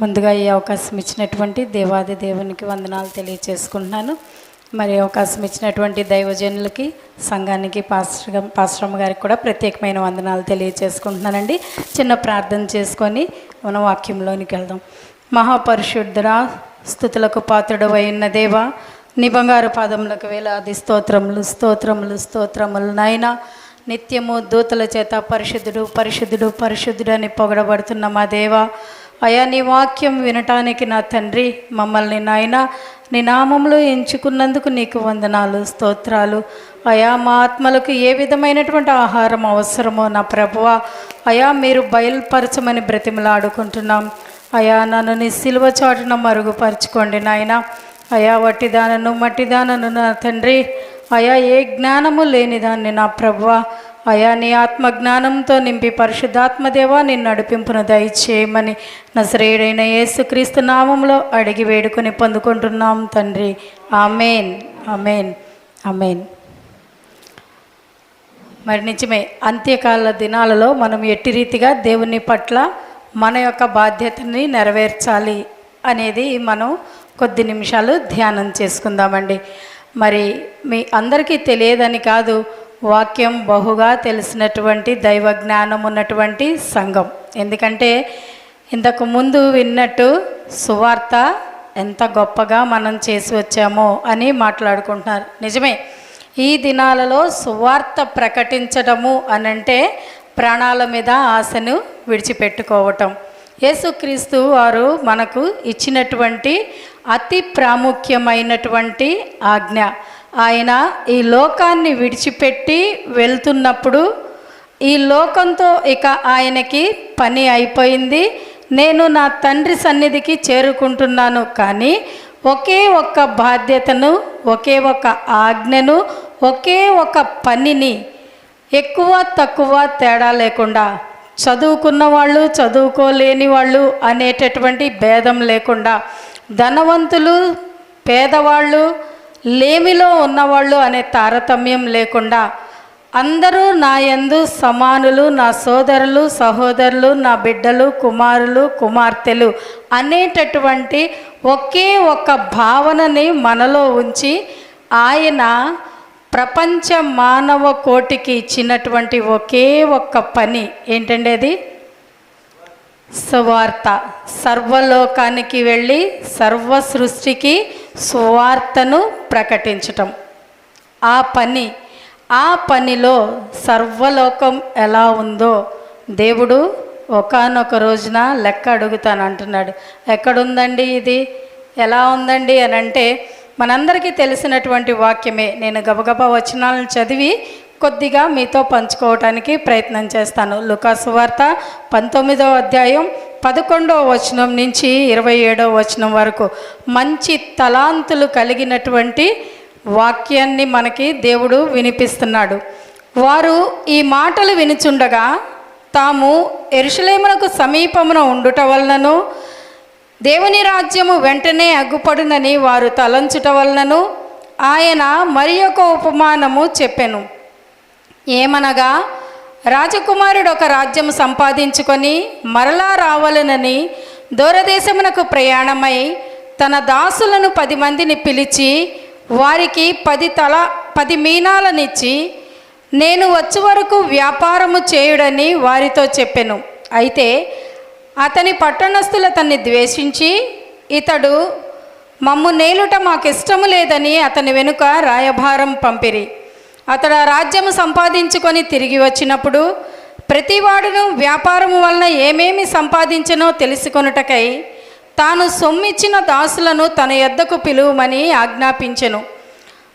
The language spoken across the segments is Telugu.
ముందుగా ఈ అవకాశం ఇచ్చినటువంటి దేవాది దేవునికి వందనాలు తెలియచేసుకుంటున్నాను. మరి అవకాశం ఇచ్చినటువంటి దైవజనులకి సంఘానికి పాస్టర్ పాశ్రమ గారికి కూడా ప్రత్యేకమైన వందనాలు తెలియచేసుకుంటున్నానండి. చిన్న ప్రార్థన చేసుకొని మనం వాక్యంలోనికి వెళ్దాం. మహాపరిశుద్ధురా స్థుతులకు పాత్రుడు ఉన్న దేవా నీ బంగారు పాదములకు వేలాది స్తోత్రములు స్తోత్రములు స్తోత్రములు నాయనా. నిత్యము దూతల చేత పరిశుద్ధుడు పరిశుద్ధుడు పరిశుద్ధుడు అని పొగడబడుతున్న మా దేవా అయా నీ వాక్యం వినటానికి నా తండ్రి మమ్మల్ని నాయన నీ నామంలో ఎంచుకున్నందుకు నీకు వందనాలు స్తోత్రాలు. అయా మా ఆత్మలకు ఏ విధమైనటువంటి ఆహారం అవసరమో నా ప్రభువ అయా మీరు బయలుపరచమని బ్రతిమలాడుకుంటున్నాం అయా నన్ను నీ సిలువ చాటున మరుగుపరచుకోండి నాయన. అయా వట్టిదానను మట్టిదానను నా తండ్రి. అయా ఏ జ్ఞానము లేనిదాన్ని నా ప్రభువ అయా నీ ఆత్మ జ్ఞానంతో నింపి పరిశుద్ధాత్మదేవా నిన్ను నడిపింపును దయచేయమని నజరేయుడైన యేసుక్రీస్తు నామంలో అడిగి వేడుకొని పొందుకుంటున్నాం తండ్రి. ఆమెన్. అమేన్ అమేన్ మరి నిజమే అంత్యకాల దినాలలో మనం ఎట్టి రీతిగా దేవుని పట్ల మన యొక్క బాధ్యతని నెరవేర్చాలి అనేది మనం కొద్ది నిమిషాలు ధ్యానం చేసుకుందామండి. మరి మీ అందరికీ తెలియదని కాదు వాక్యం బహుగా తెలిసినటువంటి దైవ జ్ఞానం ఉన్నటువంటి సంఘం. ఎందుకంటే ఇంతకు ముందు విన్నట్టు సువార్త ఎంత గొప్పగా మనం చేసి వచ్చామో అని మాట్లాడుకుంటున్నారు. నిజమే ఈ దినాలలో సువార్త ప్రకటించడము అనంటే ప్రాణాల మీద ఆశను విడిచిపెట్టుకోవటం. యేసుక్రీస్తు వారు మనకు ఇచ్చినటువంటి అతి ప్రాముఖ్యమైనటువంటి ఆజ్ఞ. ఆయన ఈ లోకాన్ని విడిచిపెట్టి వెళ్తున్నప్పుడు ఈ లోకంతో ఇక ఆయనకి పని అయిపోయింది. నేను నా తండ్రి సన్నిధికి చేరుకుంటున్నాను. కానీ ఒకే ఒక్క బాధ్యతను ఒకే ఒక ఆజ్ఞను ఒకే ఒక పనిని ఎక్కువ తక్కువ తేడా లేకుండా చదువుకున్న వాళ్ళు చదువుకోలేని వాళ్ళు అనేటటువంటి భేదం లేకుండా ధనవంతులు పేదవాళ్ళు లేమిలో ఉన్నవాళ్ళు అనే తారతమ్యం లేకుండా అందరూ నా యందు సమానులు నా సోదరులు సహోదరులు నా బిడ్డలు కుమారులు కుమార్తెలు అనేటటువంటి ఒకే ఒక భావనని మనలో ఉంచి ఆయన ప్రపంచ మానవ కోటికి ఇచ్చినటువంటి ఒకే ఒక్క పని ఏంటండి అది సువార్త. సర్వలోకానికి వెళ్ళి సర్వ సృష్టికి సువార్తను ప్రకటించటం. ఆ పని ఆ పనిలో సర్వలోకం ఎలా ఉందో దేవుడు ఒకానొక రోజున లెక్క అడుగుతాను అంటున్నాడు. ఎక్కడుందండి ఇది? ఎలా ఉందండి అని అంటే మనందరికీ తెలిసినటువంటి వాక్యమే. నేను గబగబా వచనాలను చదివి కొద్దిగా మీతో పంచుకోవటానికి ప్రయత్నం చేస్తాను. లుకాసు వార్త పంతొమ్మిదవ అధ్యాయం పదకొండవ వచనం నుంచి ఇరవై ఏడవ వచనం వరకు. మంచి తలాంతులు కలిగినటువంటి వాక్యాన్ని మనకి దేవుడు వినిపిస్తున్నాడు. వారు ఈ మాటలు వినుచుండగా తాము ఎరుషలేమునకు సమీపమున ఉండుట వలనను దేవుని రాజ్యము వెంటనే అగ్గుపడునని వారు తలంచుట వలనను ఆయన మరి ఒక ఉపమానము చెప్పెను. ఏమనగా రాజకుమారుడు ఒక రాజ్యం సంపాదించుకొని మరలా రావాలనని దూరదేశమునకు ప్రయాణమై తన దాసులను పది మందిని పిలిచి వారికి పది తల పది మీనాలనిచ్చి నేను వచ్చే వరకు వ్యాపారము చేయుడని వారితో చెప్పెను. అయితే అతని పట్టణస్థులు అతన్ని ద్వేషించి ఇతడు మమ్ము నేలుట మాకిష్టము లేదని అతని వెనుక రాయభారం పంపిరి. అతడు ఆ రాజ్యము సంపాదించుకొని తిరిగి వచ్చినప్పుడు ప్రతివాడును వ్యాపారము వలన ఏమేమి సంపాదించనో తెలుసుకొనుటకై తాను సొమ్మిచ్చిన దాసులను తన ఎద్దకు పిలువమని ఆజ్ఞాపించెను.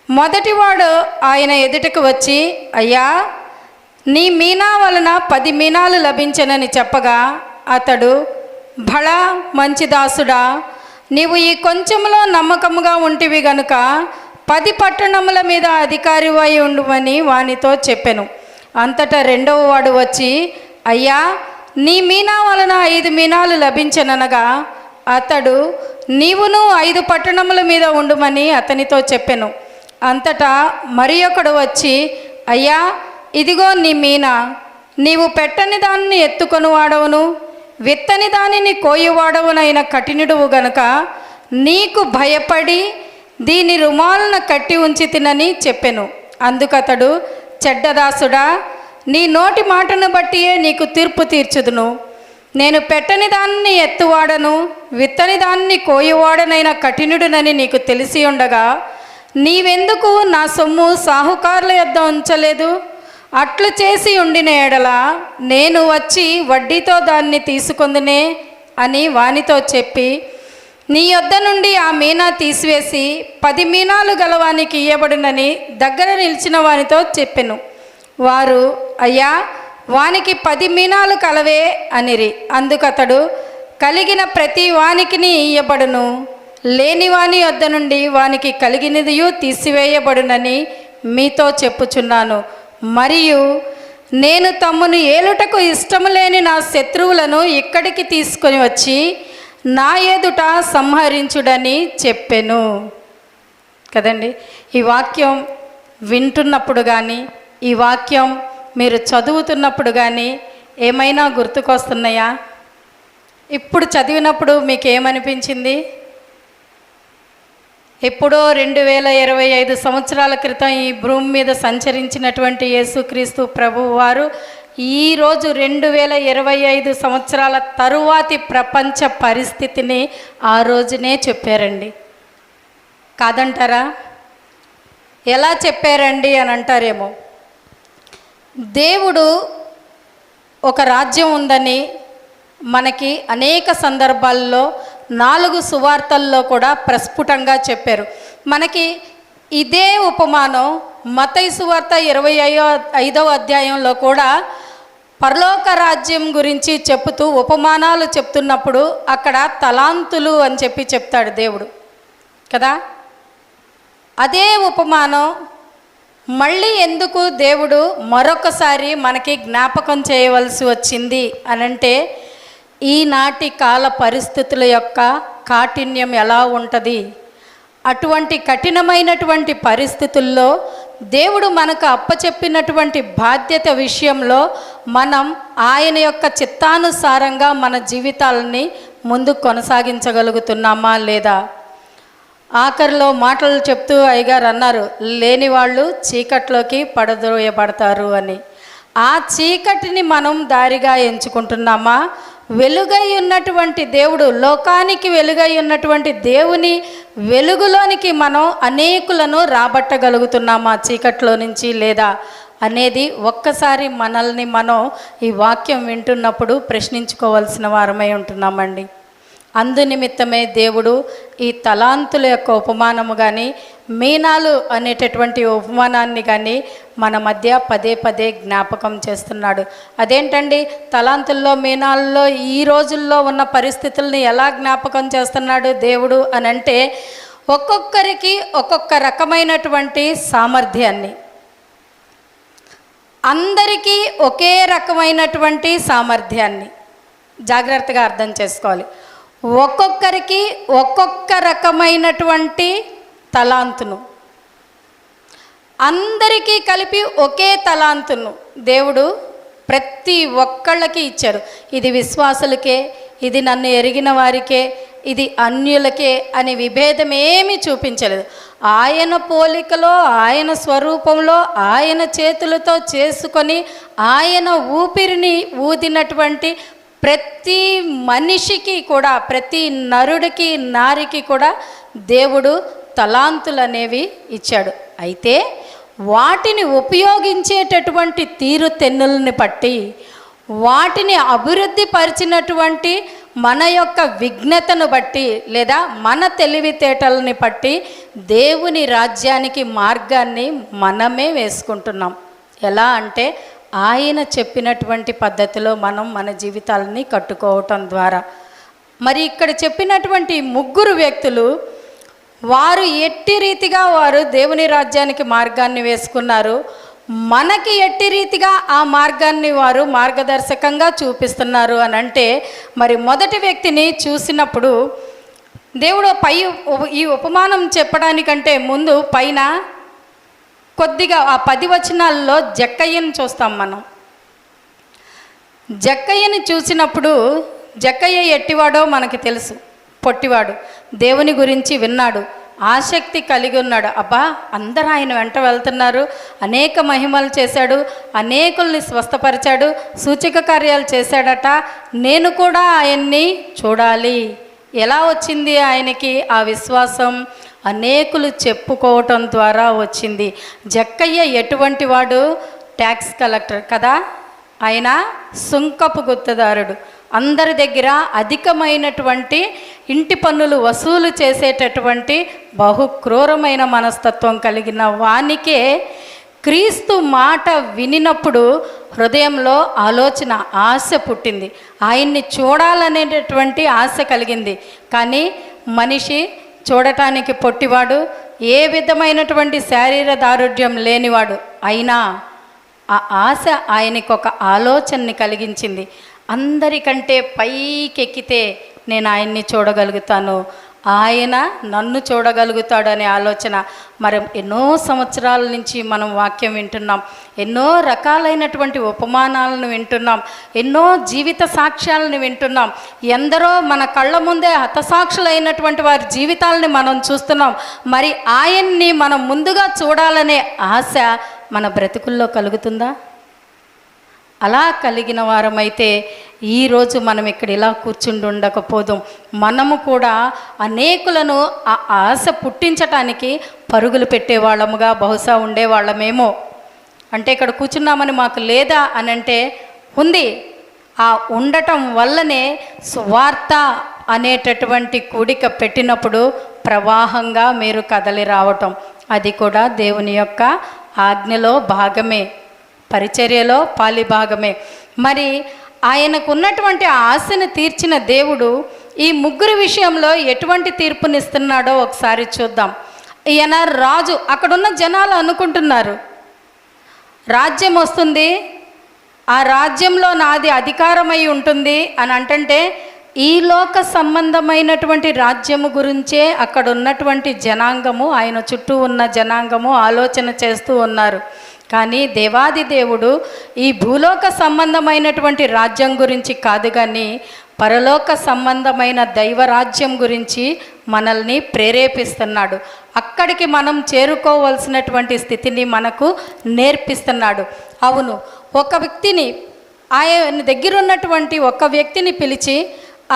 మొదటివాడు ఆయన ఎదుటకు వచ్చి అయ్యా నీ మీనా వలన పది మీనాలు లభించనని చెప్పగా అతడు భళ మంచి దాసుడా నీవు ఈ కొంచెంలో నమ్మకముగా ఉంటివి గనుక పది పట్టణముల మీద అధికారి అయి ఉండమని వానితో చెప్పాను. అంతటా రెండవ వాడు వచ్చి అయ్యా నీ మీనా వలన ఐదు మీనాలు లభించననగా అతడు నీవును ఐదు పట్టణముల మీద ఉండుమని అతనితో చెప్పాను. అంతటా మరి ఒకడు వచ్చి అయ్యా ఇదిగో నీ మీనా నీవు పెట్టని దానిని ఎత్తుకొని వాడవును విత్తని దానిని కోయువాడవునైన కఠినుడువు గనుక నీకు భయపడి దీని రుమాలను కట్టి ఉంచి తినని చెప్పెను. అందుకతడు చెడ్డదాసుడా నీ నోటి మాటను బట్టియే నీకు తీర్పు తీర్చుదును. నేను పెట్టని దాన్ని ఎత్తువాడను విత్తని దాన్ని కోయువాడనైన కఠినుడునని నీకు తెలిసి ఉండగా నీవెందుకు నా సొమ్ము సాహుకారుల యొద్ద ఉంచలేదు? అట్లు చేసి ఉండిన ఎడల నేను వచ్చి వడ్డీతో దాన్ని తీసుకుందునే అని వానితో చెప్పి నీ యొద్ద నుండి ఆ మీనా తీసివేసి పది మీనాలు గలవానికి ఇయ్యబడునని దగ్గర నిలిచిన వానితో చెప్పెను. వారు అయ్యా వానికి పది మీనాలు కలవే అనిరి. అందుకతడు కలిగిన ప్రతి వానికిని ఇయ్యబడును. లేని వాని వద్ద నుండి వానికి కలిగినదియు తీసివేయబడునని మీతో చెప్పుచున్నాను. మరియు నేను తమ్మును ఏలుటకు ఇష్టము లేని నా శత్రువులను ఇక్కడికి తీసుకొని వచ్చి నా ఎదుట సంహరించుడని చెప్పెను. కదండి? ఈ వాక్యం వింటున్నప్పుడు కానీ ఈ వాక్యం మీరు చదువుతున్నప్పుడు కానీ ఏమైనా గుర్తుకొస్తున్నాయా? ఇప్పుడు చదివినప్పుడు మీకు ఏమనిపించింది ఎప్పుడో రెండు వేల ఇరవై ఐదు సంవత్సరాల క్రితం ఈ భూమి మీద సంచరించినటువంటి యేసుక్రీస్తు ప్రభు వారు ఈరోజు రెండు వేల ఇరవై ఐదు సంవత్సరాల తరువాతి ప్రపంచ పరిస్థితిని ఆ రోజునే చెప్పారండి. కాదంటారా? ఎలా చెప్పారండి అని అంటారేమో. దేవుడు ఒక రాజ్యం ఉందని మనకి అనేక సందర్భాల్లో నాలుగు సువార్తల్లో కూడా ప్రస్ఫుటంగా చెప్పారు. మనకి ఇదే ఉపమానం మతై సువార్త ఇరవై ఐదో ఐదవ అధ్యాయంలో కూడా పరలోక రాజ్యం గురించి చెప్తూ ఉపమానాలు చెప్తున్నప్పుడు అక్కడ తలాంతులు అని చెప్పి చెప్తాడు దేవుడు. కదా? అదే ఉపమానం మళ్ళీ ఎందుకు దేవుడు మరొకసారి మనకి జ్ఞాపకం చేయవలసి వచ్చింది అనంటే ఈనాటి కాల పరిస్థితుల యొక్క కాఠిన్యం ఎలా ఉంటుంది? అటువంటి కఠినమైనటువంటి పరిస్థితుల్లో దేవుడు మనకు అప్పచెప్పినటువంటి బాధ్యత విషయంలో మనం ఆయన యొక్క చిత్తానుసారంగా మన జీవితాలని ముందు కొనసాగించగలుగుతున్నామా లేదా? ఆఖరిలో మాటలు చెప్తూ అయ్యగారు అన్నారు లేని వాళ్ళు చీకట్లోకి పడద్రోయబడతారు అని. ఆ చీకటిని మనం దారిగా ఎంచుకుంటున్నామా? వెలుగై ఉన్నటువంటి దేవుడు లోకానికి వెలుగై ఉన్నటువంటి దేవుని వెలుగులోనికి మనం అనేకులను రాబట్టగలుగుతున్నామా? చీకట్లో నుంచి లేదా? అనేది ఒక్కసారి మనల్ని మనం ఈ వాక్యం వింటున్నప్పుడు ప్రశ్నించుకోవాల్సిన వారమై ఉంటున్నామండి. అందునిమిత్తమే దేవుడు ఈ తలాంతుల యొక్క ఉపమానము కానీ మీనాలు అనేటటువంటి ఉపమానాన్ని కానీ మన మధ్య పదే పదే జ్ఞాపకం చేస్తున్నాడు. అదేంటండి? తలాంతుల్లో మీనాల్లో ఈ రోజుల్లో ఉన్న పరిస్థితుల్ని ఎలా జ్ఞాపకం చేస్తున్నాడు దేవుడు అని అంటే ఒక్కొక్కరికి ఒక్కొక్క రకమైనటువంటి సామర్థ్యాన్ని. అందరికీ ఒకే రకమైనటువంటి సామర్థ్యాన్ని. జాగ్రత్తగా అర్థం చేసుకోవాలి. ఒక్కొక్కరికి ఒక్కొక్క రకమైనటువంటి తలాంతును. అందరికీ కలిపి ఒకే తలాంతును. దేవుడు ప్రతి ఒక్కళ్ళకి ఇచ్చారు ఇది విశ్వాసులకే ఇది నన్ను ఎరిగిన వారికే ఇది అన్యులకే అని విభేదం ఏమీ చూపించలేదు. ఆయన పోలికలో ఆయన స్వరూపంలో ఆయన చేతులతో చేసుకొని ఆయన ఊపిరిని ఊదినటువంటి ప్రతి మనిషికి కూడా ప్రతి నరుడికి నారికి కూడా దేవుడు తలాంతులు అనేవి ఇచ్చాడు. అయితే వాటిని ఉపయోగించేటటువంటి తీరు తెన్నుల్ని బట్టి వాటిని అభివృద్ధి పరిచినటువంటి మన యొక్క విఘ్నతను బట్టి లేదా మన తెలివితేటలని బట్టి దేవుని రాజ్యానికి మార్గాన్ని మనమే వేసుకుంటున్నాం. ఎలా అంటే ఆయన చెప్పినటువంటి పద్ధతిలో మనం మన జీవితాలని కట్టుకోవటం ద్వారా. మరి ఇక్కడ చెప్పినటువంటి ముగ్గురు వ్యక్తులు వారు ఎట్టి రీతిగా వారు దేవుని రాజ్యానికి మార్గాన్ని వేసుకున్నారు. మనకి ఎట్టి రీతిగా ఆ మార్గాన్ని వారు మార్గదర్శకంగా చూపిస్తున్నారు అని అంటే మరి మొదటి వ్యక్తిని చూసినప్పుడు దేవుడు పై ఈ ఉపమానం చెప్పడానికంటే ముందు పైన కొద్దిగా ఆ పది వచనాల్లో జక్కయ్యను చూస్తాం మనం. జక్కయ్యని చూసినప్పుడు జక్కయ్య ఎట్టివాడో మనకి తెలుసు. పొట్టివాడు. దేవుని గురించి విన్నాడు. ఆసక్తి కలిగి ఉన్నాడు. అబ్బా అందరూ ఆయన వెంట వెళ్తున్నారు. అనేక మహిమలు చేశాడు. అనేకుల్ని స్వస్థపరిచాడు. సూచక కార్యాలు చేశాడట. నేను కూడా ఆయన్ని చూడాలి. ఎలా వచ్చింది ఆయనకి ఆ విశ్వాసం? అనేకులు చెప్పుకోవటం ద్వారా వచ్చింది. జక్కయ్య ఎటువంటి వాడు? ట్యాక్స్ కలెక్టర్ కదా? ఆయన సుంకపు గుత్తదారుడు. అందరి దగ్గర అధికమైనటువంటి ఇంటి పన్నులు వసూలు చేసేటటువంటి బహు క్రూరమైన మనస్తత్వం కలిగిన వానికే క్రీస్తు మాట వినినప్పుడు హృదయంలో ఆలోచన ఆశ పుట్టింది. ఆయన్ని చూడాలనేటటువంటి ఆశ కలిగింది. కానీ మనిషి చూడటానికి పొట్టివాడు ఏ విధమైనటువంటి శారీర దారుఢ్యం లేనివాడు అయినా ఆ ఆశ ఆయనకు ఒక ఆలోచనని కలిగించింది. అందరికంటే పైకెక్కితే నేను ఆయన్ని చూడగలుగుతాను. ఆయన నన్ను చూడగలుగుతాడు అనే ఆలోచన. మరి ఎన్నో సంవత్సరాల నుంచి మనం వాక్యం వింటున్నాం. ఎన్నో రకాలైనటువంటి ఉపమానాలను వింటున్నాం. ఎన్నో జీవిత సాక్ష్యాలను వింటున్నాం. ఎందరో మన కళ్ళ ముందే హతసాక్షులైనటువంటి వారి జీవితాలని మనం చూస్తున్నాం. మరి ఆయన్ని మనం ముందుగా చూడాలనే ఆశ మన బ్రతుకుల్లో కలుగుతుందా? అలా కలిగిన వారమైతే ఈరోజు మనం ఇక్కడ ఇలా కూర్చుండి ఉండకపోదాం. మనము కూడా అనేకులను ఆ ఆశ పుట్టించటానికి పరుగులు పెట్టేవాళ్ళముగా బహుశా ఉండేవాళ్ళమేమో. అంటే ఇక్కడ కూర్చున్నామని మాకు లేదా అని అంటే ఉంది. ఆ ఉండటం వల్లనే స్వార్థ అనేటటువంటి కూడిక పెట్టినప్పుడు ప్రవాహంగా మీరు కదలి రావటం. అది కూడా దేవుని యొక్క ఆజ్ఞలో భాగమే. పరిచర్యలో పాలి భాగమే మరి ఆయనకున్నటువంటి ఆశను తీర్చిన దేవుడు ఈ ముగ్గురు విషయంలో ఎటువంటి తీర్పునిస్తున్నాడో ఒకసారి చూద్దాం. ఈయన రాజు అక్కడున్న జనాలు అనుకుంటున్నారు. రాజ్యం వస్తుంది. ఆ రాజ్యంలో నాది అధికారమై ఉంటుంది అని అంటుంటే ఈ లోక సంబంధమైనటువంటి రాజ్యము గురించే అక్కడ ఉన్నటువంటి జనాంగము ఆయన చుట్టూ ఉన్న జనాంగము ఆలోచన చేస్తూ ఉన్నారు. కానీ దేవాది దేవుడు ఈ భూలోక సంబంధమైనటువంటి రాజ్యం గురించి కాదు కానీ పరలోక సంబంధమైన దైవరాజ్యం గురించి మనల్ని ప్రేరేపిస్తున్నాడు. అక్కడికి మనం చేరుకోవలసినటువంటి స్థితిని మనకు నేర్పిస్తున్నాడు. అవును ఒక వ్యక్తిని ఆయన దగ్గర ఉన్నటువంటి ఒక వ్యక్తిని పిలిచి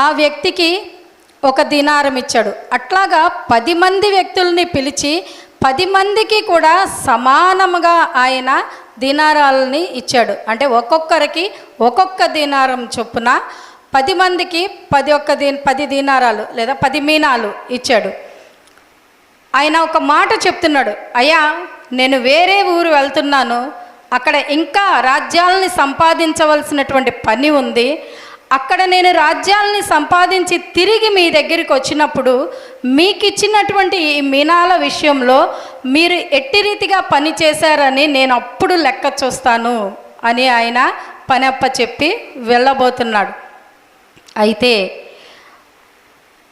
ఆ వ్యక్తికి ఒక దినారం ఇచ్చాడు. అట్లాగా పది మంది వ్యక్తుల్ని పిలిచి పది మందికి కూడా సమానముగా ఆయన దినారాలని ఇచ్చాడు. అంటే ఒక్కొక్కరికి ఒక్కొక్క దినారం చొప్పున పది మందికి పది ఒక్క దీ పది దీనారాలు లేదా పది మీనాలు ఇచ్చాడు. ఆయన ఒక మాట చెప్తున్నాడు. అయ్యా నేను వేరే ఊరు వెళ్తున్నాను. అక్కడ ఇంకా రాజ్యాలని సంపాదించవలసినటువంటి పని ఉంది. అక్కడ నేను రాజ్యాలని సంపాదించి తిరిగి మీ దగ్గరికి వచ్చినప్పుడు మీకు ఇచ్చినటువంటి ఈ మీనాల విషయంలో మీరు ఎట్టి రీతిగా పని చేశారని నేను అప్పుడు లెక్క చూస్తాను అని ఆయన పనప్ప చెప్పి వెళ్ళబోతున్నాడు. అయితే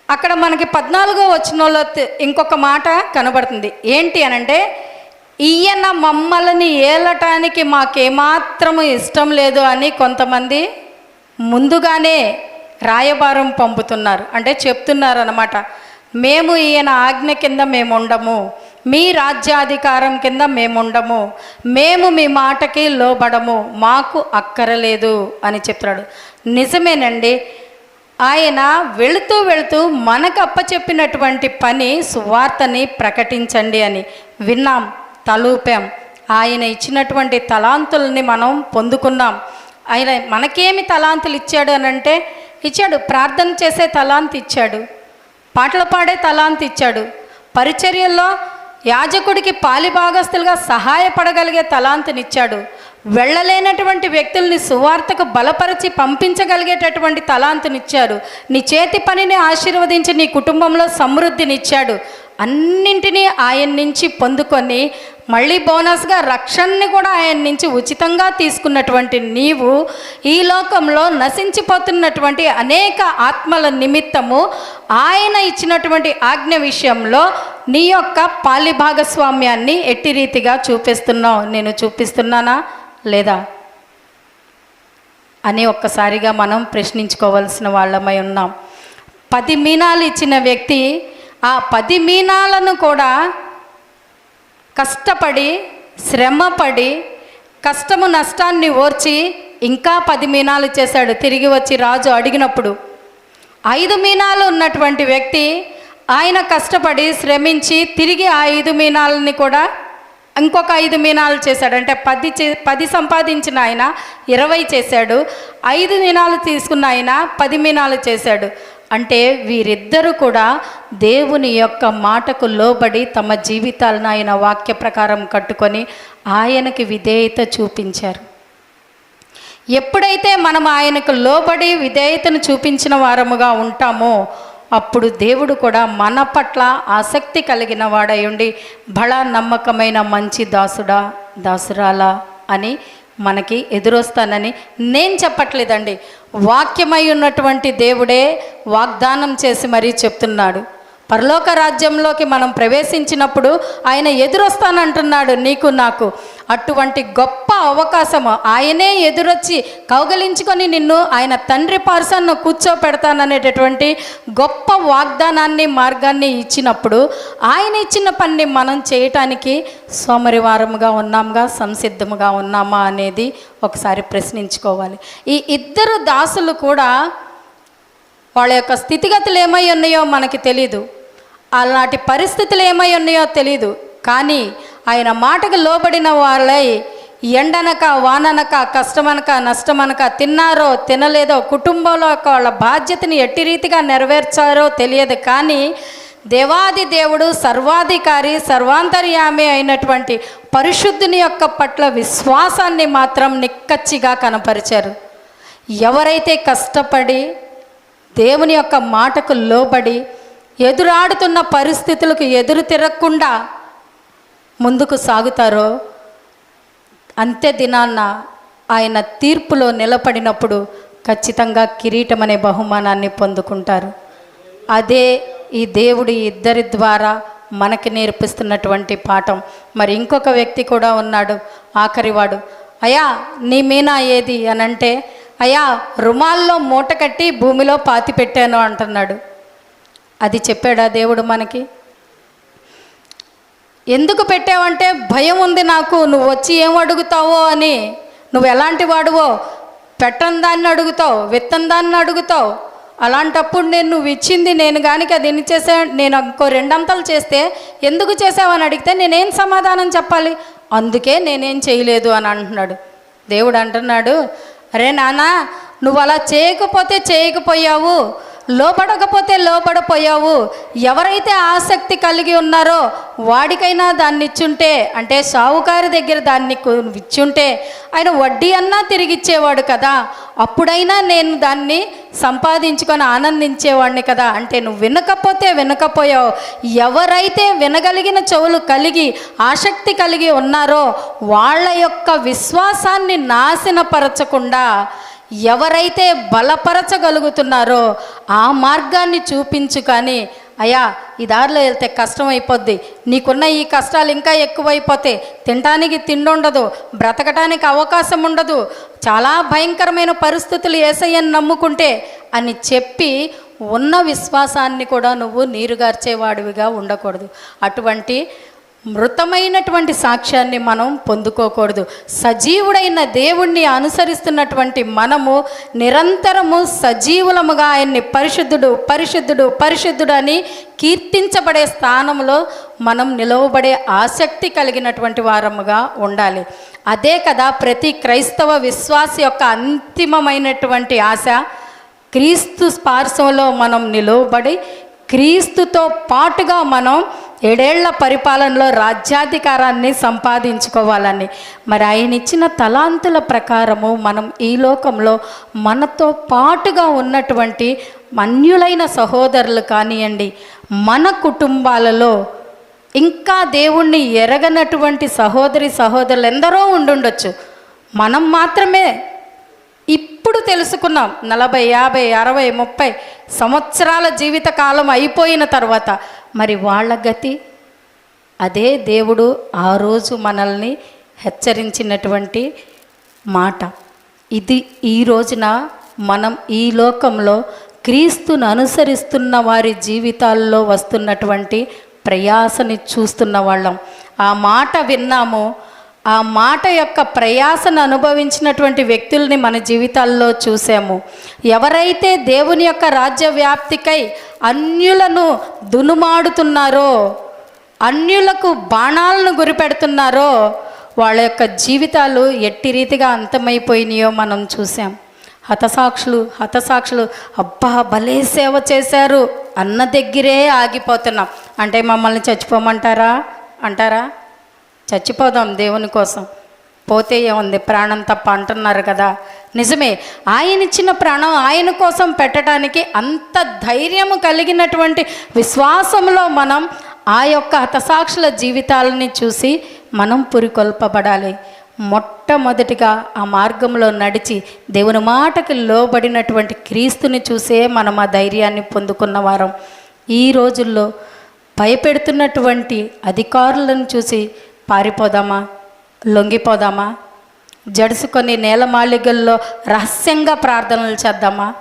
అక్కడ మనకి పద్నాలుగో వచనంలో ఇంకొక మాట కనబడుతుంది. ఏంటి అనంటే ఈయన మమ్మల్ని ఏలటానికి మాకేమాత్రము ఇష్టం లేదు అని కొంతమంది ముందుగానే రాయబారం పంపుతున్నారు. అంటే చెప్తున్నారు అనమాట మేము ఈయన ఆజ్ఞ కింద మేము ఉండము మీ రాజ్యాధికారం కింద మేము ఉండము మేము మీ మాటకి లోబడము. మాకు అక్కరలేదు అని చెప్తున్నాడు. నిజమేనండి. ఆయన వెళుతూ వెళుతూ మనకు అప్పచెప్పినటువంటి పని సువార్తని ప్రకటించండి అని విన్నాం తలూపాం. ఆయన ఇచ్చినటువంటి తలాంతుల్ని మనం పొందుకున్నాం. ఆయన మనకేమి తలాంతులు ఇచ్చాడు అని అంటే ఇచ్చాడు ప్రార్థన చేసే తలాంతి ఇచ్చాడు పాటలు పాడే తలాంతి ఇచ్చాడు పరిచర్యల్లో యాజకుడికి పాలిభాగస్తులుగా సహాయపడగలిగే తలాంతునిచ్చాడు వెళ్ళలేనటువంటి వ్యక్తుల్ని సువార్తకు బలపరిచి పంపించగలిగేటటువంటి తలాంతునిచ్చారు నీ చేతి పనిని ఆశీర్వదించి నీ కుటుంబంలో సమృద్ధినిచ్చాడు అన్నింటినీ ఆయన నుంచి పొందుకొని మళ్ళీ బోనస్గా రక్షణని కూడా ఆయన నుంచి ఉచితంగా తీసుకున్నటువంటి నీవు ఈ లోకంలో నశించిపోతున్నటువంటి అనేక ఆత్మల నిమిత్తము ఆయన ఇచ్చినటువంటి ఆజ్ఞ విషయంలో నీ యొక్క పాలిభాగస్వామ్యాన్ని ఎట్టి రీతిగా చూపిస్తున్నావు? నేను చూపిస్తున్నానా? లేదా? అని ఒక్కసారిగా మనం ప్రశ్నించుకోవాల్సిన వాళ్ళమై ఉన్నాం. పది మీనాలు ఇచ్చిన వ్యక్తి ఆ పది మీనాలను కూడా కష్టపడి శ్రమపడి కష్టము నష్టాన్ని ఓర్చి ఇంకా పది మీనాలు చేశాడు. తిరిగి వచ్చి రాజు అడిగినప్పుడు ఐదు మీనాలు ఉన్నటువంటి వ్యక్తి ఆయన కష్టపడి శ్రమించి తిరిగి ఆ ఐదు మీనాలని కూడా ఇంకొక ఐదు మీనాలు చేశాడు. అంటే పది చే పది సంపాదించిన ఆయన ఇరవై చేశాడు. ఐదు మీనాలు తీసుకున్న ఆయన పది మీనాలు చేశాడు. అంటే వీరిద్దరూ కూడా దేవుని యొక్క మాటకు లోబడి తమ జీవితాలను ఆయన వాక్య ప్రకారం కట్టుకొని ఆయనకి విధేయత చూపించారు. ఎప్పుడైతే మనం ఆయనకు లోబడి విధేయతను చూపించిన వారముగా ఉంటామో అప్పుడు దేవుడు కూడా మన పట్ల ఆసక్తి కలిగిన వాడై ఉండి బళ నమ్మకమైన మంచి దాసుడా దాసురాలా అని మనకి ఎదురొస్తానని నేను చెప్పట్లేదండి. వాక్యమై ఉన్నటువంటి దేవుడే వాగ్దానం చేసి మరీ చెప్తున్నాడు. పరలోక రాజ్యంలోకి మనం ప్రవేశించినప్పుడు ఆయన ఎదురొస్తానంటున్నాడు నీకు నాకు. అటువంటి గొప్ప అవకాశము ఆయనే ఎదురొచ్చి కౌగలించుకొని నిన్ను ఆయన తండ్రి పార్సన్ను కూర్చోపెడతాననేటటువంటి గొప్ప వాగ్దానాన్ని మార్గాన్ని ఇచ్చినప్పుడు ఆయన ఇచ్చిన పని మనం చేయటానికి సోమరివారముగా ఉన్నాముగా సంసిద్ధముగా ఉన్నామా అనేది ఒకసారి ప్రశ్నించుకోవాలి. ఈ ఇద్దరు దాసులు కూడా వాళ్ళ యొక్క స్థితిగతులు ఏమై ఉన్నాయో మనకి తెలీదు. అలాంటి పరిస్థితులు ఏమై ఉన్నాయో తెలీదు. కానీ ఆయన మాటకు లోబడిన వాళ్ళై ఎండనక వాననక కష్టమనక నష్టమనక తిన్నారో తినలేదో కుటుంబంలో యొక్క వాళ్ళ బాధ్యతని ఎట్టి రీతిగా నెరవేర్చారో తెలియదు. కానీ దేవాది దేవుడు సర్వాధికారి సర్వాంతర్యామి అయినటువంటి పరిశుద్ధుని యొక్క పట్ల విశ్వాసాన్ని మాత్రం నిక్కచ్చిగా కనపరిచారు. ఎవరైతే కష్టపడి దేవుని యొక్క మాటకు లోబడి ఎదురాడుతున్న పరిస్థితులకు ఎదురు తిరగకుండా ముందుకు సాగుతారో అంత్య దినాన్న ఆయన తీర్పులో నిలబడినప్పుడు ఖచ్చితంగా కిరీటం అనే బహుమానాన్ని పొందుకుంటారు. అదే ఈ దేవుడి ఇద్దరి ద్వారా మనకి నేర్పిస్తున్నటువంటి పాఠం. మరి ఇంకొక వ్యక్తి కూడా ఉన్నాడు ఆఖరివాడు. అయ్యా నీ మీనా ఏది? అని అంటే అయ్యా రుమాల్లో మూట కట్టి భూమిలో పాతి పెట్టాను అంటున్నాడు. అది చెప్పాడా దేవుడు మనకి? ఎందుకు పెట్టావంటే భయం ఉంది నాకు నువ్వు వచ్చి ఏం అడుగుతావో అని. నువ్వు ఎలాంటి వాడువో? పెట్టని దాన్ని అడుగుతావు విత్తని దాన్ని అడుగుతావు. అలాంటప్పుడు నేను నువ్వు ఇచ్చింది నేను కానీ అది ఎన్ని చేసా? నేను ఇంకో రెండంతలు చేస్తే ఎందుకు చేసావని అడిగితే నేనేం సమాధానం చెప్పాలి? అందుకే నేనేం చేయలేదు అని అంటున్నాడు. దేవుడు అంటున్నాడు అరే నాన్న నువ్వు అలా చేయకపోతే చేయకపోయావు. లోపడకపోతే లోపడపోయావు ఎవరైతే ఆసక్తి కలిగి ఉన్నారో వాడికైనా దాన్ని ఇచ్చుంటే అంటే సావుకారి దగ్గర దాన్ని ఇచ్చుంటే ఆయన వడ్డీ అన్నా తిరిగి ఇచ్చేవాడు కదా. అప్పుడైనా నేను దాన్ని సంపాదించుకొని ఆనందించేవాడిని కదా. అంటే నువ్వు వినకపోతే వినకపోయావు. ఎవరైతే వినగలిగిన చెవులు కలిగి ఆసక్తి కలిగి ఉన్నారో వాళ్ళ యొక్క విశ్వాసాన్ని నాశనపరచకుండా ఎవరైతే బలపరచగలుగుతున్నారో ఆ మార్గాన్ని చూపించు కానీ అయ్యా ఈ దారిలో వెళ్తే కష్టం అయిపోద్ది. నీకున్న ఈ కష్టాలు ఇంకా ఎక్కువైపోతే తినడానికి తిండి ఉండదు బ్రతకటానికి అవకాశం ఉండదు. చాలా భయంకరమైన పరిస్థితులు ఏసయ్యని నమ్ముకుంటే అని చెప్పి ఉన్న విశ్వాసాన్ని కూడా నువ్వు నీరుగార్చేవాడివిగా ఉండకూడదు. అటువంటి మృతమైనటువంటి సాక్ష్యాన్ని మనం పొందుకోకూడదు. సజీవుడైన దేవుణ్ణి అనుసరిస్తున్నటువంటి మనము నిరంతరము సజీవులముగా ఆయన్ని పరిశుద్ధుడు పరిశుద్ధుడు పరిశుద్ధుడు అని కీర్తించబడే స్థానంలో మనం నిలవబడే ఆసక్తి కలిగినటువంటి వారముగా ఉండాలి. అదే కదా ప్రతి క్రైస్తవ విశ్వాస యొక్క అంతిమమైనటువంటి ఆశ క్రీస్తు స్పార్శంలో మనం నిలువబడి క్రీస్తుతో పాటుగా మనం ఏడేళ్ళ పరిపాలనలో రాజ్యాధికారాన్ని సంపాదించుకోవాలని. మరి ఆయన ఇచ్చిన తలాంతుల ప్రకారము మనం ఈ లోకంలో మనతో పాటుగా ఉన్నటువంటి మన్యులైన సహోదరులు కానివ్వండి మన కుటుంబాలలో ఇంకా దేవుణ్ణి ఎరగనటువంటి సహోదరి సహోదరులు ఎందరో ఉండుండొచ్చు. మనం మాత్రమే ఇప్పుడు తెలుసుకున్నాం నలభై యాభై అరవై ముప్పై సంవత్సరాల జీవిత కాలం అయిపోయిన తర్వాత మరి వాళ్ళ గతి? అదే దేవుడు ఆ రోజు మనల్ని హెచ్చరించినటువంటి మాట. ఇది ఈ రోజున మనం ఈ లోకంలో క్రీస్తును అనుసరిస్తున్న వారి జీవితాల్లో వస్తున్నటువంటి ప్రయాసని చూస్తున్న వాళ్ళం. ఆ మాట విన్నాము ఆ మాట యొక్క ప్రయాసను అనుభవించినటువంటి వ్యక్తుల్ని మన జీవితాల్లో చూసాము. ఎవరైతే దేవుని యొక్క రాజ్య వ్యాప్తికై అన్యులను దునుమాడుతున్నారో అన్యులకు బాణాలను గురిపెడుతున్నారో వాళ్ళ యొక్క జీవితాలు ఎట్టి రీతిగా అంతమైపోయినాయో మనం చూసాం. హతసాక్షులు హతసాక్షులు అబ్బా భలే సేవ చేశారు అన్న దగ్గరే ఆగిపోతున్నాం. అంటే మమ్మల్ని చచ్చిపోమంటారా? అంటారా? చచ్చిపోదాం దేవుని కోసం. పోతే ఏముంది? ప్రాణం తప్ప అంటున్నారు కదా. నిజమే ఆయన ఇచ్చిన ప్రాణం ఆయన కోసం పెట్టడానికి అంత ధైర్యము కలిగినటువంటి విశ్వాసంలో మనం ఆ యొక్క హతసాక్షుల జీవితాలని చూసి మనం పురికొల్పబడాలి. మొట్టమొదటిగా ఆ మార్గంలో నడిచి దేవుని మాటకి లోబడినటువంటి క్రీస్తుని చూసే మనం ఆ ధైర్యాన్ని పొందుకున్న వారం. ఈ రోజుల్లో భయపెడుతున్నటువంటి అధికారులను చూసి పారిపోదామా? లొంగిపోదామా? జడుసుకొని నేలమాళిగల్లో రహస్యంగా ప్రార్థనలు చేద్దామా?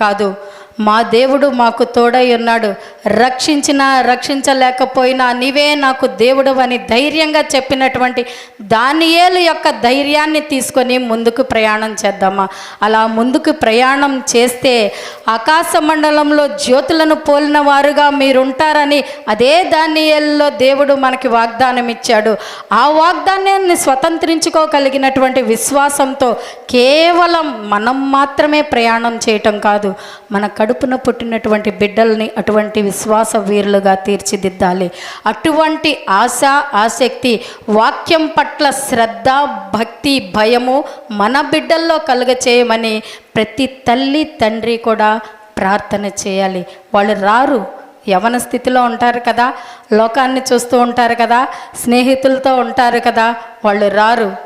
కాదు మా దేవుడు మాకు తోడై ఉన్నాడు. రక్షించినా రక్షించలేకపోయినా నీవే నాకు దేవుడు అని ధైర్యంగా చెప్పినటువంటి దానియేలు యొక్క ధైర్యాన్ని తీసుకొని ముందుకు ప్రయాణం చేద్దామా? అలా ముందుకు ప్రయాణం చేస్తే ఆకాశ మండలంలో జ్యోతులను పోలిన వారుగా మీరుంటారని అదే దానియేల్లో దేవుడు మనకి వాగ్దానం ఇచ్చాడు. ఆ వాగ్దానాన్ని స్వతంత్రించుకోగలిగినటువంటి విశ్వాసంతో కేవలం మనం మాత్రమే ప్రయాణం చేయటం కాదు. మన కడుపున పుట్టినటువంటి బిడ్డల్ని అటువంటి విశ్వాస వీరులుగా తీర్చిదిద్దాలి. అటువంటి ఆశ ఆసక్తి వాక్యం పట్ల శ్రద్ధ భక్తి భయము మన బిడ్డల్లో కలుగ చేయమని ప్రతి తల్లి తండ్రి కూడా ప్రార్థన చేయాలి. వాళ్ళు రారు. యవన స్థితిలో ఉంటారు కదా. లోకాన్ని చూస్తూ ఉంటారు కదా. స్నేహితులతో ఉంటారు కదా. వాళ్ళు రారు.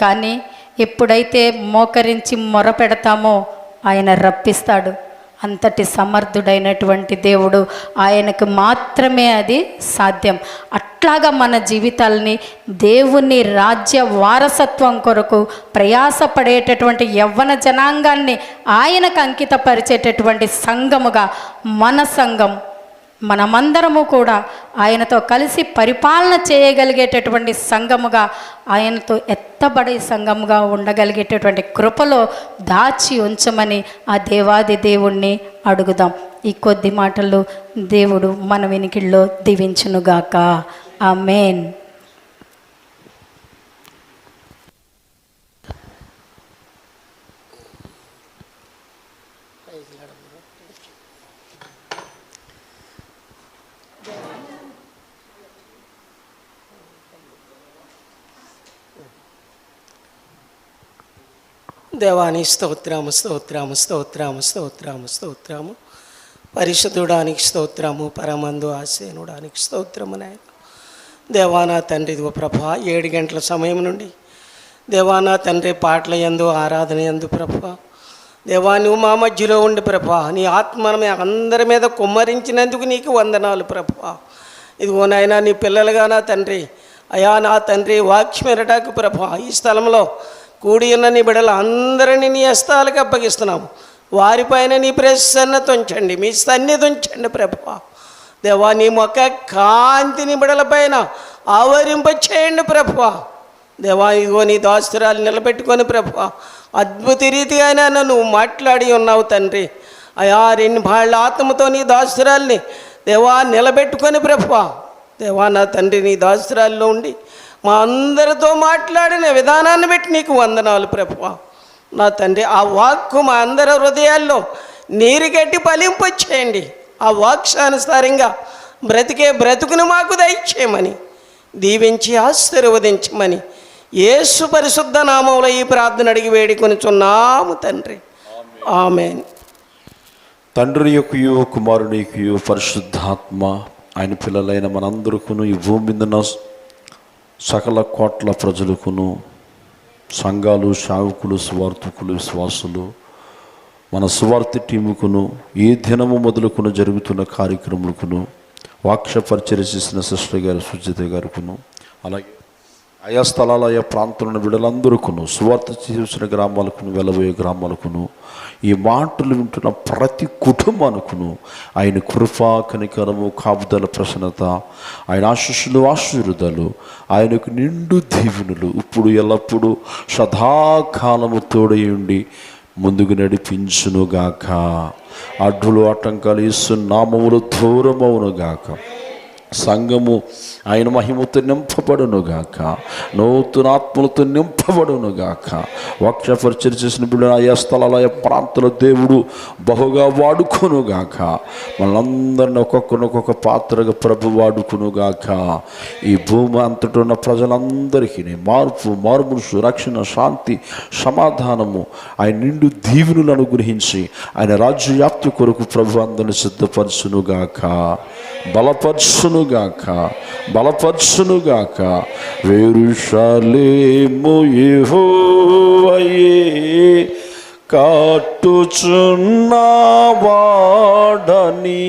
కానీ ఎప్పుడైతే మోకరించి మొర పెడతామో ఆయన రప్పిస్తాడు. అంతటి సమర్థుడైనటువంటి దేవుడు. ఆయనకు మాత్రమే అది సాధ్యం. అట్లాగా మన జీవితాలని దేవుని రాజ్య వారసత్వం కొరకు ప్రయాసపడేటటువంటి యవ్వన జనాంగాన్ని ఆయనకు అంకితపరిచేటటువంటి సంఘముగా మన సంఘం మనమందరము కూడా ఆయనతో కలిసి పరిపాలన చేయగలిగేటటువంటి సంఘముగా ఆయనతో ఎత్తబడే సంఘముగా ఉండగలిగేటటువంటి కృపలో దాచి ఉంచమని ఆ దేవాది దేవుణ్ణి అడుగుదాం. ఈ కొద్ది మాటలు దేవుడు మన వెనికిల్లో దీవించునుగాక. ఆ మెయిన్ దేవాని స్తోత్రము స్తోత్రము స్తోత్రము స్తోత్రము స్తోత్రము. పరిశుద్ధుడానికి స్తోత్రము పరమందు ఆసేనుడానికి స్తోత్రము నాయన. దేవానా తండ్రి ఇదిగో ప్రభా ఏడు గంటల సమయం నుండి దేవానా తండ్రి పాటల ఎందు ఆరాధన యందు ప్రభా. దేవా నువ్వు మా మధ్యలో ఉండి ప్రభా. నీ ఆత్మను అందరి మీద కుమ్మరించినందుకు నీకు వందనాలు ప్రభా. ఇదిగో నాయన నీ పిల్లలుగా నా తండ్రి అయా నా తండ్రి వాక్యం ఎరటాకు ప్రభా ఈ స్థలంలో కూడి ఉన్న నీ బిడలు అందరినీ నీ హస్తాలకు అప్పగిస్తున్నాము. వారిపైన నీ ప్రసన్నత ఉంచండి మీ సన్నిధి ఉంచండి ప్రభా దేవా నీ మొక్క కాంతిని బిడలపైన ఆవరింప చేయండి ప్రభా దేవా ఇదిగో నీ దాస్తురాలు నిలబెట్టుకొని ప్రభా అద్భుత రీతిగానే నువ్వు మాట్లాడి ఉన్నావు తండ్రి. అయా రెండు భాళ్ళ ఆత్మతో నీ దాస్తురాల్ని దేవా నిలబెట్టుకొని ప్రభా దేవా నా తండ్రి నీ దాస్తురాల్లో ఉండి మా అందరితో మాట్లాడిన విధానాన్ని బట్టి నీకు వందనాలు ప్రభా నా తండ్రి ఆ వాక్కు మా అందరి హృదయాల్లో నీరు గట్టి ఫలింపచ్చేయండి ఆ వాక్సానుసారంగా బ్రతికే బ్రతుకును మాకు దయచేయమని దీవించి ఆశీర్వదించమని యేసు పరిశుద్ధ నామంలో ఈ ప్రార్థన అడిగి వేడుకొనిచున్నాము తండ్రి. ఆమెన్. తండ్రి యొక్కయు కుమారుని యొక్కయు పరిశుద్ధాత్మ ఆయన పిల్లలైన మనందరికీ ఈ భూమి మీద సకల కోట్ల ప్రజలకును సంఘాలు శావకులు స్వార్థకులు విశ్వాసులు మన స్వార్థ టీముకును ఏ దినము మొదలుకును జరుగుతున్న కార్యక్రమాలకును వాక్షపరిచర్య చేసిన సిస్టర్ గారు సుజిత గారుకును అలాగే ఆయా స్థలాల ఆయా ప్రాంతంలో బిడ్డలందరికను సువార్త చేసిన గ్రామాలకును వెళ్ళబోయే గ్రామాలకును ఈ మాటలు వింటున్న ప్రతి కుటుంబానికును ఆయన కృపా కనికరము కాపుదల ప్రసన్నత ఆయన ఆశీస్సులు ఆశీర్వాదాలు ఆయనకు నిండు దీవెనులు ఇప్పుడు ఎల్లప్పుడూ సదాకాలము తోడయుండి ముందుకు నడిపించునుగాక. అడ్డులు ఆటంకాలు ఇస్తున్నామములు దూరమవునుగాక. సంఘము ఆయన మహిమతో నింపబడునుగాక. నూతనాత్మలతో నింపబడునుగాక. వాక్యపరిచయం చేసిన బిడ్డ ఆయా స్థలాల ప్రాంతాల దేవుడు బహుగా వాడుకునుగాక. మనందరిని ఒక్కొక్కరిని ఒక్కొక్క పాత్రగా ప్రభు వాడుకునుగాక. ఈ భూమి అంతటి ఉన్న ప్రజలందరికీ మార్పు మార్పును రక్షణ శాంతి సమాధానము ఆయన నిండు దీవులను అనుగ్రహించి ఆయన రాజ్యవ్యాప్తి కొరకు ప్రభు అందరిని సిద్ధపరచునుగాక. బలపరచునుగాక బలపరచునుగాక వేరుషాలేము యెహోవాయే కాటుచున్నవాడని